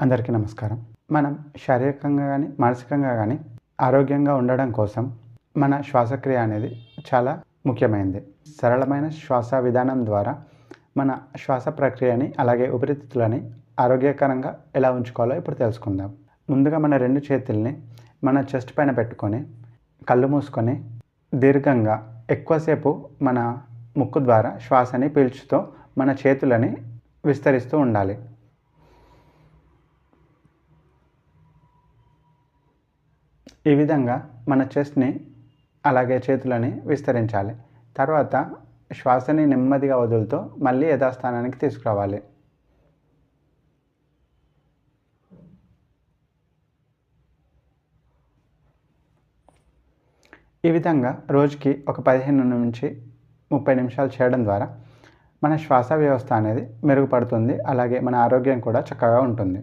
అందరికీ నమస్కారం. మనం శారీరకంగా కానీ మానసికంగా కానీ ఆరోగ్యంగా ఉండడం కోసం మన శ్వాసక్రియ అనేది చాలా ముఖ్యమైనది సరళమైన శ్వాస విధానం ద్వారా మన శ్వాస ప్రక్రియని అలాగే ఉపరితిత్తులని ఆరోగ్యకరంగా ఎలా ఉంచుకోవాలో ఇప్పుడు తెలుసుకుందాం. ముందుగా మన రెండు చేతుల్ని మన చెస్ట్ పైన పెట్టుకొని కళ్ళు మూసుకొని దీర్ఘంగా ఎక్కువసేపు మన ముక్కు ద్వారా శ్వాసని పీల్చుతూ మన చేతులని విస్తరిస్తూ ఉండాలి. ఈ విధంగా మన చెస్ట్ని అలాగే చేతులని విస్తరించాలి. తర్వాత శ్వాసని నెమ్మదిగా వదులుతూ మళ్ళీ యథాస్థానానికి తీసుకురావాలి. ఈ విధంగా రోజుకి ఒక పదిహేను నుంచి ముప్పై నిమిషాలు చేయడం ద్వారా మన శ్వాస వ్యవస్థ అనేది మెరుగుపడుతుంది. అలాగే మన ఆరోగ్యం కూడా చక్కగా ఉంటుంది.